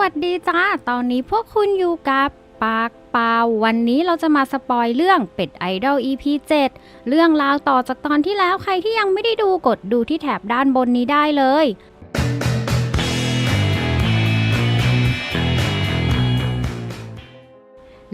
วัสดีจ้า ตอนนี้พวกคุณอยู่กับปากเปล่าวันนี้เราจะมาสปอยเรื่องเป็ดไอดอล EP 7 เรื่องราวต่อจากตอนที่แล้วใครที่ยังไม่ได้ดูกดดูที่แถบด้านบนนี้ได้เลย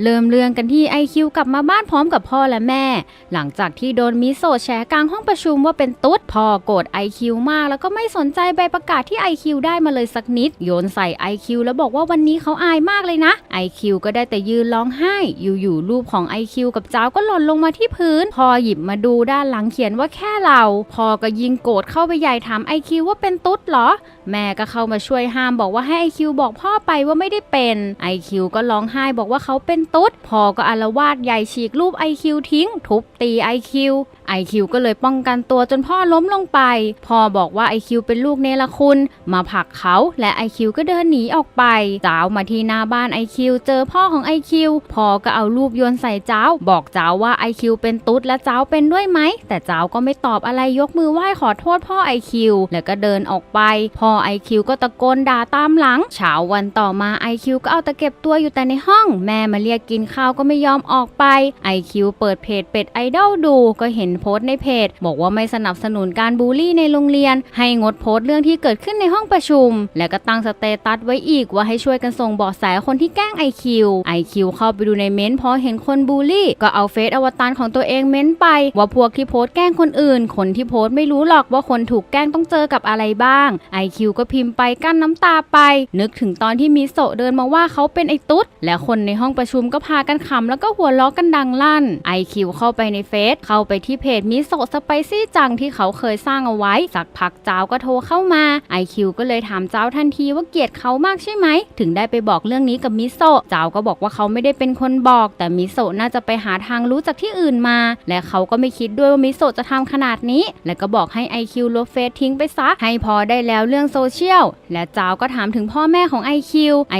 เริ่มเรื่องกันที่ IQ กลับมาบ้านพร้อมกับพ่อและแม่ หลังจากที่โดนมิโซะแฉกลางห้องประชุมว่าเป็นตุ๊ดพ่อโกรธ IQ มาก แล้วก็ไม่สนใจใบประกาศที่ IQ ได้มาเลยสักนิด โยนใส่ IQ แล้วบอกว่าวันนี้เขาอายมากเลยนะ IQ ก็ได้แต่ยืนร้องไห้ อยู่ๆรูปของ IQ กับเจ้าก็หล่นลงมาที่พื้น พอหยิบมาดูด้านหลังเขียนว่าแค่เรา พอก็ยิงโกรธเข้าไปใหญ่ถาม IQ ว่าเป็นตุ๊ดเหรอ แม่ก็เข้ามาช่วยห้ามบอกว่าให้ IQ บอกพ่อไปว่าไม่ได้เป็น IQ ก็ร้องไห้บอกว่าเขาเป็นตุ๊ดพ่อก็อารวาดใหญ่ฉีกรูปไอคิวทิ้ง ทุบตีไอคิว IQ IQ ก็เลยป้องกันตัวจนพ่อล้มลงไป พ่อบอกว่า IQ เป็นลูกเนรคุณ มาผลักเขาและ IQ ก็เดินหนีออกไปจ้าวมาที่หน้าบ้าน IQ เจอพ่อของ IQ พ่อก็เอารูปโยนใส่เจ้าบอกเจ้าว่า IQ เป็นตุ๊ดและเจ้าเป็นด้วยไหม แต่เจ้าก็ไม่ตอบอะไรยกมือไหว้ขอโทษพ่อ IQ แล้วก็เดินออกไป พ่อ IQ ก็ตะโกนด่าตามหลังเช้าวันต่อมา IQ ก็เอาต่เก็บตัวอยู่แต่ในห้อง แม่มาเรียกกินข้าวก็ไม่ยอมออกไป IQ เปิดเพจเป็ดไอดอลดูก็เห็นโพสต์ในเพจ บอกว่าไม่สนับสนุนการบูลลี่ในโรงเรียน ให้งดโพสต์เรื่องที่เกิดขึ้นในห้องประชุม และก็ตั้งสเตตัสไว้อีกว่าให้ช่วยกันส่งเบาะแสคนที่แกล้ง IQ IQ เข้าไปดูในเม้นต์พอเห็นคนบูลลี่ ก็เอาเฟซอวตารของตัวเองเม้นต์ไป ว่าพวกที่โพสต์แกล้งคนอื่น คนที่โพสต์ไม่รู้หรอกว่าคนถูกแกล้งต้องเจอกับอะไรบ้าง IQ ก็พิมพ์ไปกั้นน้ำตาไป นึกถึงตอนที่มิโซเดินมาว่าเขาเป็นไอตุ๊ดและคนในห้องประชุมก็พากันขำแล้วก็หัวเราะกันดังลั่น IQ เข้าไปในเฟซเข้าไปที่เพจมิโซะสไปซี่จังที่เขาเคยสร้างเอาไว้ สักพักเจ้าก็โทรเข้ามา IQ ก็เลยถามเจ้าทันทีว่าเกลียดเขามากใช่ไหม ถึงได้ไปบอกเรื่องนี้กับมิโซะเจ้าก็บอกว่าเขาไม่ได้เป็นคนบอก แต่มิโซะน่าจะไปหาทางรู้จากที่อื่นมา และเขาก็ไม่คิดด้วยว่ามิโซะจะทำขนาดนี้ และก็บอกให้ IQ ลบเฟซทิ้งไปซะให้พอได้แล้วเรื่องโซเชียลและเจ้าก็ถามถึงพ่อแม่ของ IQ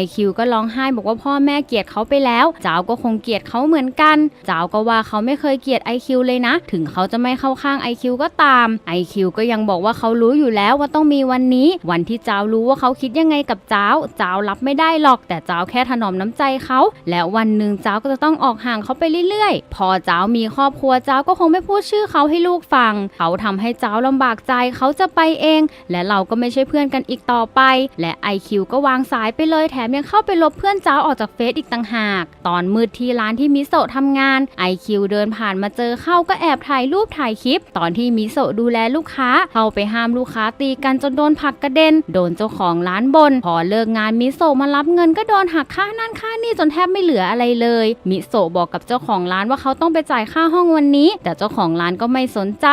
IQ ก็ร้องไห้บอกว่าพ่อแม่เกลียดเขาไปแล้ว เจ้าก็คงเกลียดเขาเหมือนกัน เจ้าก็ว่าเขาไม่เคยเกลียด IQ เลยนะ ถึงเขาจะไม่เข้าข้าง IQ ก็ตาม IQ ก็ยังบอกว่าเขารู้อยู่แล้วว่าต้องมีวันนี้ วันที่เจ้ารู้ว่าเขาคิดยังไงกับเจ้า เจ้ารับไม่ได้หรอก แต่เจ้าแค่ถนอมน้ำใจเขา และวันหนึ่งเจ้าก็จะต้องออกห่างเขาไปเรื่อยๆ พอเจ้ามีครอบครัวเจ้าก็คงไม่พูดชื่อเขาให้ลูกฟัง เขาทำให้เจ้าลำบากใจเขาจะไปเอง และเราก็ไม่ใช่เพื่อนกันอีกต่อไป และ IQ ก็วางสายไปเลยแถมยังเข้าไปลบเพื่อนเจ้าออกจากเฟซอีกต่างหาก ตอนมืดที่ร้านที่มิโซะทำงาน IQ เดินผ่านมาเจอเข้าก็แอบถ่ายรูปถ่ายคลิป ตอนที่มิโซะดูแลลูกค้า เข้าไปห้ามลูกค้าตีกันจนโดนผลักกระเด็น โดนเจ้าของร้านบน พอเลิกงานมิโซะมารับเงินก็โดนหักค่านั่นค่านี่จนแทบไม่เหลืออะไรเลย มิโซะบอกกับเจ้าของร้านว่าเขาต้องไปจ่ายค่าห้องวันนี้ แต่เจ้าของร้านก็ไม่สนใจ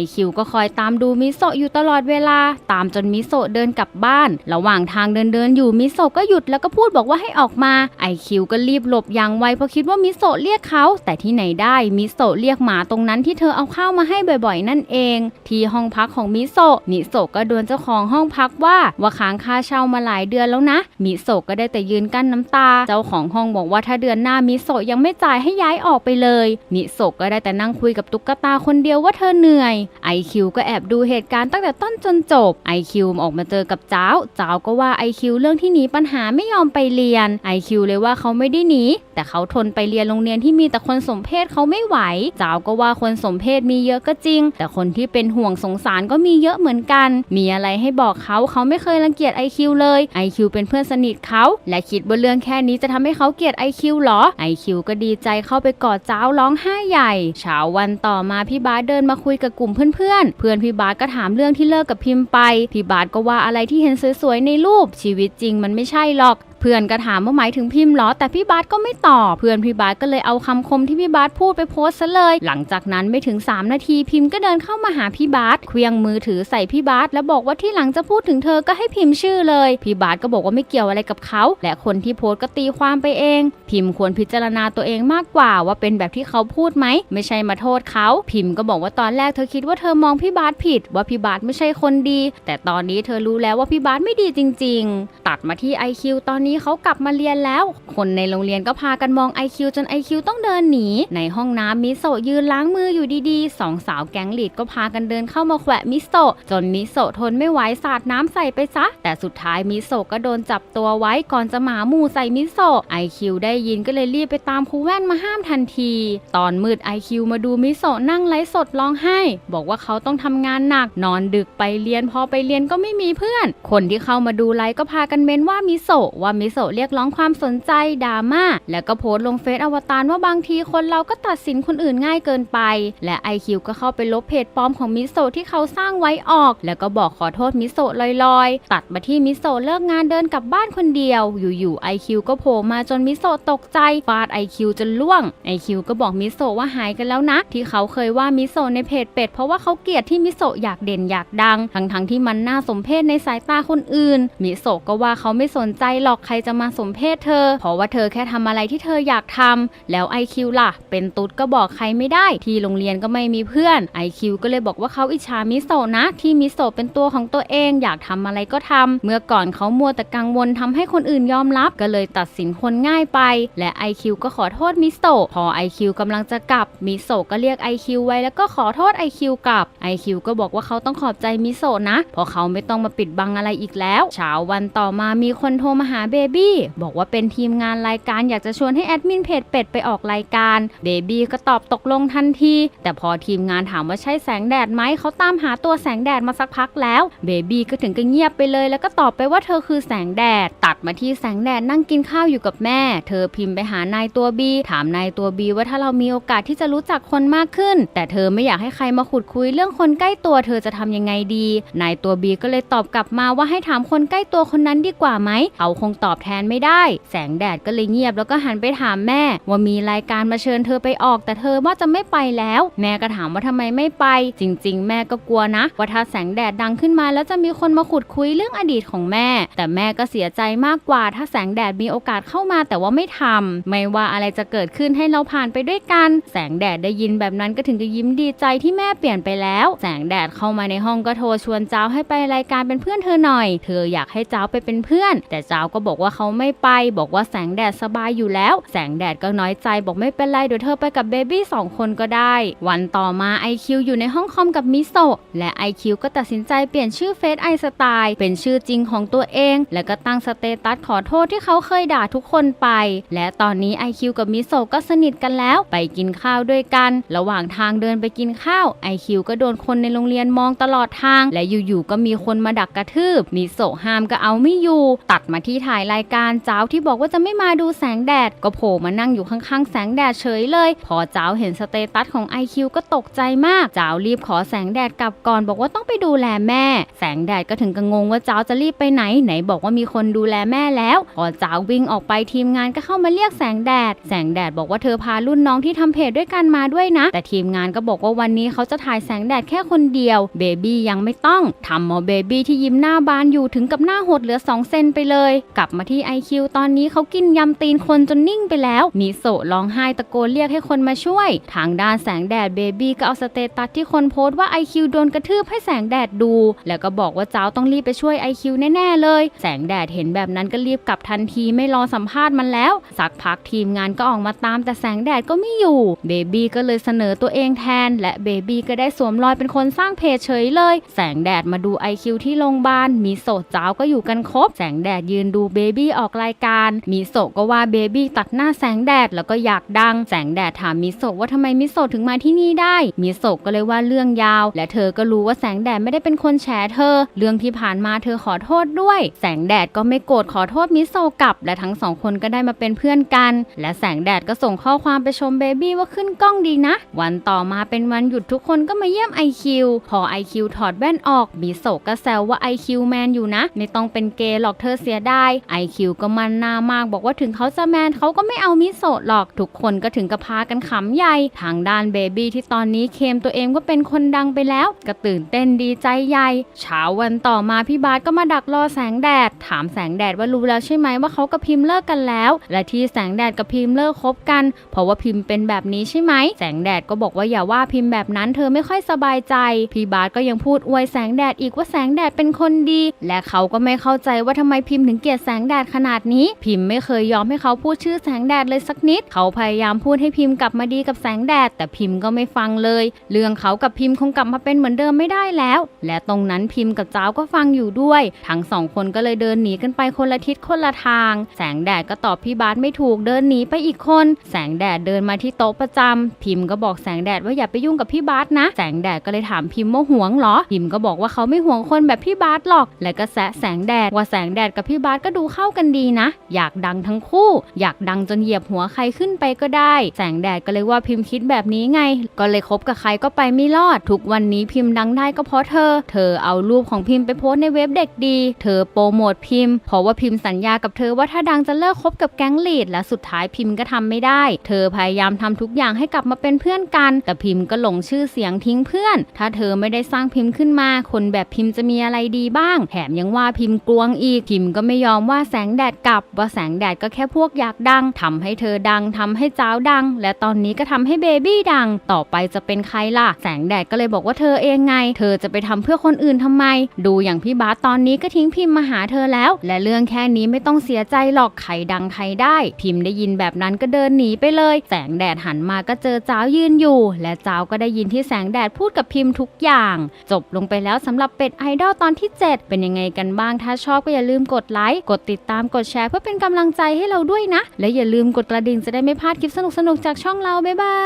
IQ ก็คอยตามดูมิโซะอยู่ตลอดเวลา ตามจนมิโซะเดินกลับบ้าน ระหว่างทางเดินเดินๆอยู่มิโซะก็หยุดแล้วก็พูดบอกว่าให้ออกมา IQ ก็รีบหลบอย่างไวเพราะคิดว่ามิโซะเรียกเขา แต่ที่ไหนได้มิโซะเรียกหมาตรงนั้นที่เธอเอาข้าวมาให้บ่อยๆ นั่นเอง ที่ห้องพักของมิโซะมิโซะก็โดนเจ้าของห้องพักว่าว่าค้างค่าเช่ามาหลายเดือนแล้วนะมิโซะก็ได้แต่ยืนกั้นน้ำตา เจ้าของห้องบอกว่าถ้าเดือนหน้ามิโซะยังไม่จ่ายให้ย้ายออกไปเลยมิโซะก็ได้แต่นั่งคุยกับตุ๊กตาคนเดียวว่าเธอเหนื่อย IQ ก็แอบดูเหตุการณ์ตั้งแต่ต้นจนจบ IQ ออกมาเจอกับเจ้าเจ้าก็ว่า IQ เรื่องที่หนีปัญหาไม่ยอมไปเรียน IQ เลยว่าเขาไม่ได้หนีแต่เขาทนไปเรียนโรงเรียนที่มีแต่คนสมเพศเขาไม่ไหวเจ้าก็ว่าคนสมเพศมีเยอะก็จริง แต่คนที่เป็นห่วงสงสารก็มีเยอะเหมือนกัน มีอะไรให้บอกเขาเขาไม่เคยรังเกียจ IQ เลย IQ เป็นเพื่อนสนิทเขา และคิดว่าเรื่องแค่นี้จะทำให้เขาเกลียด IQ เหรอ IQ ก็ดีใจเข้าไปกอดเจ้าร้องไห้ใหญ่ เช้าวันต่อมาพี่บาสเดินมาคุยกับกลุ่มเพื่อนๆ เพื่อนพี่บาสก็ถามเรื่องที่เลิกกับพิมพ์ไป พี่บาสก็ว่าอะไรที่เห็นสวยๆในรูปชีวิตจริงมันไม่ใช่หรอก เพื่อนก็ถามว่าหมายถึงพิมพ์หรอ แต่พี่บาสก็ไม่ตอบ เพื่อนพี่บาสก็เลยเอาคำคมที่พี่บาสพูดไปโพสซะเลย หลังจากนั้นไม่ถึง 3 นาทีพิมพ์ก็เดินเข้ามาหาพี่บาสเคลียงมือถือใส่พี่บาสแล้วบอกว่าที่หลังจะพูดถึงเธอก็ให้พิมพ์ชื่อเลย พี่บาสก็บอกว่าไม่เกี่ยวอะไรกับเขา และคนที่โพสก็ตีความไปเอง พิมพ์ควรพิจารณาตัวเองมากกว่าว่าเป็นแบบที่เขาพูดไหม ไม่ใช่มาโทษเขา พิมพ์ก็บอกว่าตอนแรกเธอคิดว่าเธอมองพี่บาสผิด ว่าพี่บาสไม่ใช่คนดี แต่ตอนนี้เธอรู้แล้วว่าพี่บาสไม่ดีจริง ๆ ตัดมาที่ IQ ตอนนี้นี้เขากลับมาเรียนแล้ว คนในโรงเรียนก็พากันมอง IQ จน IQ ต้องเดินหนี ในห้องน้ำมิโซะยืนล้างมืออยู่ดีๆสองสาวแก๊งลีดก็พากันเดินเข้ามาแขวะมิโซะจนมิโซะทนไม่ไหวสาดน้ำใส่ไปซะ แต่สุดท้ายมิโซะก็โดนจับตัวไว้ก่อนจะหมาหมู่ใส่มิโซะ IQ ได้ยินก็เลยรีบไปตามครูแว่นมาห้ามทันที ตอนมืด IQ มาดูมิโซะนั่งไลฟ์สดร้องไห้ บอกว่าเขาต้องทำงานหนักนอนดึกไปเรียนพอไปเรียนก็ไม่มีเพื่อน คนที่เข้ามาดูไลฟ์ก็พากันเม้นว่ามิโซะว่ามิโซะเรียกร้องความสนใจดราม่าแล้วก็โพสต์ลงเฟซอวตารว่าบางทีคนเราก็ตัดสินคนอื่นง่ายเกินไป และ IQ ก็เข้าไปลบเพจปลอมของมิโซะที่เขาสร้างไว้ออก แล้วก็บอกขอโทษมิโซะลอยๆ ตัดมาที่มิโซะเลิกงานเดินกลับบ้านคนเดียว อยู่ๆ IQ ก็โผล่มาจนมิโซะตกใจฟาด IQ จนล่วง IQ ก็บอกมิโซะว่าหายกันแล้วนะ ที่เขาเคยว่ามิโซะในเพจเป็ดเพราะว่าเขาเกลียดที่มิโซะอยากเด่นอยากดัง ทั้งๆที่มันน่าสมเพชในสายตาคนอื่น มิโซะก็ว่าเขาไม่สนใจหรอกครจะมาสมเพศเธอ เพราะว่าเธอแค่ทำอะไรที่เธออยากทำแล้ว IQ ล่ะ เป็นตุ๊ดก็บอกใครไม่ได้ ที่โรงเรียนก็ไม่มีเพื่อน IQ ก็เลยบอกว่าเขาอิจฉามิโซะนะ ที่มิโซะเป็นตัวของตัวเองอยากทำอะไรก็ทำเมื่อก่อนเขามัวแต่กังวลทำให้คนอื่นยอมรับก็เลยตัดสินคนง่ายไป และ IQ ก็ขอโทษมิโซะพอ IQ กำลังจะกลับมิโซะก็เรียก IQ ไว้แล้วก็ขอโทษ IQ กลับ IQ ก็บอกว่าเขาต้องขอบใจมิโซะนะเพราะเขาไม่ต้องมาปิดบังอะไรอีกแล้วเช้าวันต่อมามีคนโทรมาหาเบบี้บอกว่าเป็นทีมงานรายการอยากจะชวนให้แอดมินเพจเป็ดไปออกรายการเบบี้ก็ตอบตกลงทันทีแต่พอทีมงานถามว่าใช่แสงแดดไหมเขาตามหาตัวแสงแดดมาสักพักแล้วเบบี้ก็ถึงกับเงียบไปเลย แล้วก็ตอบไปว่าเธอคือแสงแดด ตัดมาที่แสงแดดนั่งกินข้าวอยู่กับแม่ เธอพิมพ์ไปหานายตัวบีถามนายตัวบีว่าถ้าเรามีโอกาสที่จะรู้จักคนมากขึ้น แต่เธอไม่อยากให้ใครมาขุดคุยเรื่องคนใกล้ตัวเธอจะทำยังไงดีนายตัวบีก็เลยตอบกลับมาว่าให้ถามคนใกล้ตัวคนนั้นดีกว่าไหมเขาคงตอบแทนไม่ได้ แสงแดดก็เลยเงียบแล้วก็หันไปถามแม่ ว่ามีรายการมาเชิญเธอไปออก แต่เธอว่าจะไม่ไปแล้ว แม่ก็ถามว่าทำไมไม่ไป จริง ๆ แม่ก็กลัวนะว่าถ้าแสงแดดดังขึ้นมา แล้วจะมีคนมาขุดคุยเรื่องอดีตของแม่ แต่แม่ก็เสียใจมากกว่า ถ้าแสงแดดมีโอกาสเข้ามาแต่ว่าไม่ทำไม่ว่าอะไรจะเกิดขึ้นให้เราผ่านไปด้วยกัน แสงแดดได้ยินแบบนั้นก็ถึงจะยิ้มดีใจที่แม่เปลี่ยนไปแล้ว แสงแดดเข้ามาในห้องก็โทรชวนเจ้าให้ไปรายการเป็นเพื่อนเธอหน่อย เธออยากให้เจ้าไปเป็นเพื่อน แต่เจ้าก็บอกอกว่าเขาไม่ไป บอกว่าแสงแดดสบายอยู่แล้ว แสงแดดก็น้อยใจ บอกไม่เป็นไรเดี๋ยวเธอไปกับเบบี้สองคนก็ได้ วันต่อมา IQ อยู่ในห้องคอมกับมิโซะและ IQ ก็ตัดสินใจเปลี่ยนชื่อเฟซไอสไตล์เป็นชื่อจริงของตัวเอง แล้วก็ตั้งสเตตัสขอโทษที่เขาเคยด่าทุกคนไป และตอนนี้ IQ กับมิโซะก็สนิทกันแล้วไปกินข้าวด้วยกัน ระหว่างทางเดินไปกินข้าว IQ ก็โดนคนในโรงเรียนมองตลอดทาง และอยู่ๆก็มีคนมาดักกระทืบมิโซะห้ามก็เอาไม่อยู่ ตัดมาที่ถ่ายรายการเจ้าที่บอกว่าจะไม่มาดูแสงแดด ก็โผล่มานั่งอยู่ข้างๆ แสงแดดเฉยเลย พอเจ้าเห็นสเตตัสของ IQ ก็ตกใจมากเจ้ารีบขอแสงแดดกลับก่อนบอกว่าต้องไปดูแลแม่ แสงแดดก็ถึงกับงงว่าเจ้าจะรีบไปไหนไหนบอกว่ามีคนดูแลแม่แล้ว พอเจ้าวิ่งออกไปทีมงานก็เข้ามาเรียกแสงแดด แสงแดดบอกว่าเธอพารุ่นน้องที่ทำเพจด้วยกันมาด้วยนะ แต่ทีมงานก็บอกว่าวันนี้เขาจะถ่ายแสงแดดแค่คนเดียวเบบี้ยังไม่ต้องทำหมอเบบี้ที่ยิ้มหน้าบานอยู่ถึงกับหน้าหดเหลือ2เซนไปเลยกลับมาที่ IQ ตอนนี้เขากินยำตีนคนจนนิ่งไปแล้วมิโซะร้องไห้ตะโกนเรียกให้คนมาช่วย ทางด้านแสงแดดเบบี้ก็เอาสเตตัสที่คนโพสต์ว่า IQ โดนกระทืบให้แสงแดดดู แล้วก็บอกว่าเจ้าต้องรีบไปช่วย IQ แน่ ๆ เลย แสงแดดเห็นแบบนั้นก็รีบกลับทันทีไม่รอสัมภาษณ์มันแล้ว สักพักทีมงานก็ออกมาตามแต่แสงแดดก็ไม่อยู่ เบบี้ก็เลยเสนอตัวเองแทน และเบบี้ก็ได้สวมรอยเป็นคนสร้างเพจเฉยเลย แสงแดดมาดู IQ ที่โรงพยาบาลมีโซะเจ้าก็อยู่กันครบ แสงแดดยืนดูเบบบี้ออกรายการมีโซะก็ว่าเบบี้ตัดหน้าแสงแดดแล้วก็อยากดัง แสงแดดถามมิโซะว่าทำไมมิโซะถึงมาที่นี่ได้ มิโซะก็เลยว่าเรื่องยาว และเธอก็รู้ว่าแสงแดดไม่ได้เป็นคนแฉเธอ เรื่องที่ผ่านมาเธอขอโทษด้วย แสงแดดก็ไม่โกรธขอโทษมิโซะกลับ และทั้งสองคนก็ได้มาเป็นเพื่อนกัน และแสงแดดก็ส่งข้อความไปชมเบบี้ว่าขึ้นกล้องดีนะ วันต่อมาเป็นวันหยุดทุกคนก็มาเยี่ยม IQ พอ IQ ถอดแว่นออกมิโซะก็แซวว่า IQ แมนอยู่นะ ไม่ต้องเป็นเกย์หรอกเธอเสียดาย IQ ก็มันหน้ามากบอกว่าถึงเขาจะแมนเขาก็ไม่เอามิโซะหรอก ทุกคนก็ถึงกับพากันขำใหญ่ ทางด้านเบบี้ที่ตอนนี้เคมตัวเองว่าเป็นคนดังไปแล้ว ก็ตื่นเต้นดีใจใหญ่ เช้าวันต่อมาพี่บาสก็มาดักรอแสงแดด ถามแสงแดดว่ารู้แล้วใช่ไหมว่าเขากับพิมพ์เลิกกันแล้ว และที่แสงแดดกับพิมพ์เลิกคบกัน เพราะว่าพิมพ์เป็นแบบนี้ใช่ไหมแสงแดดก็บอกว่าอย่าว่าพิมพ์แบบนั้นเธอไม่ค่อยสบายใจ พี่บาสก็ยังพูดอวยแสงแดดอีกว่าแสงแดดเป็นคนดี และเขาก็ไม่เข้าใจว่าทำไมพิมพ์ถึงเกลียดแสงงแดดขนาดนี้ พิมพ์ไม่เคยยอมให้เขาพูดชื่อแสงแดดเลยสักนิด เขาพยายามพูดให้พิมพ์กลับมาดีกับแสงแดด แต่พิมพ์ก็ไม่ฟังเลย เรื่องเขากับพิมพ์คงกลับมาเป็นเหมือนเดิมไม่ได้แล้ว และตรงนั้นพิมพ์กับจ้าวก็ฟังอยู่ด้วย ทั้งสองคนก็เลยเดินหนีกันไปคนละทิศคนละทาง แสงแดดก็ตอบพี่บาสไม่ถูกเดินหนีไปอีกคน แสงแดดเดินมาที่โต๊ะประจำพิมพ์ก็บอกแสงแดดว่าอย่าไปยุ่งกับพี่บาสนะ แสงแดดก็เลยถามพิมพ์ว่าห่วงเหรอ พิมพ์ก็บอกว่าเขาไม่ห่วงคนแบบพี่บาสหรอก และก็แซะแสงแดดว่าแสงแดดกับพี่บาสก็ดูเข้ากันดีนะ อยากดังทั้งคู่ อยากดังจนเหยียบหัวใครขึ้นไปก็ได้ แสงแดดก็เลยว่าพิมพ์คิดแบบนี้ไง ก็เลยคบกับใครก็ไปไม่รอด ทุกวันนี้พิมพ์ดังได้ก็เพราะเธอ เธอเอารูปของพิมพ์ไปโพสในเว็บเด็กดี เธอโปรโมทพิมพ์ เพราะว่าพิมพ์สัญญากับเธอว่าถ้าดังจะเลิกคบกับแก๊งลีด และสุดท้ายพิมพ์ก็ทำไม่ได้ เธอพยายามทำทุกอย่างให้กลับมาเป็นเพื่อนกัน แต่พิมพ์ก็หลงชื่อเสียงทิ้งเพื่อน ถ้าเธอไม่ได้สร้างพิมพ์ขึ้นมา คนแบบพิมพ์จะมีอะไรดีบ้าง แถมยังว่าพิมพ์กลวงอีก พิมพ์ก็ไม่ยอมว่าแสงแดดกลับว่าแสงแดดก็แค่พวกอยากดังทำให้เธอดังทำให้จ้าวดัง และตอนนี้ก็ทำให้เบบี้ดัง ต่อไปจะเป็นใครล่ะ แสงแดดก็เลยบอกว่าเธอเองไง เธอจะไปทำเพื่อคนอื่นทำไม ดูอย่างพี่บาสตอนนี้ก็ทิ้งพิมพ์มาหาเธอแล้ว และเรื่องแค่นี้ไม่ต้องเสียใจหรอกใครดังใครได้ พิมพ์ได้ยินแบบนั้นก็เดินหนีไปเลย แสงแดดหันมาก็เจอจ้าวยืนอยู่ และจ้าวก็ได้ยินที่แสงแดดพูดกับพิมพ์ทุกอย่าง จบลงไปแล้วสำหรับเป็ดไอดอลตอนที่ 7 เป็นยังไงกันบ้างถ้าชอบก็อย่าลืมกดไลค์กดดติดตามกดแชร์เพื่อเป็นกำลังใจให้เราด้วยนะ และอย่าลืมกดกระดิ่งจะได้ไม่พลาดคลิปสนุกๆจากช่องเราบ๊ายบา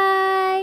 ย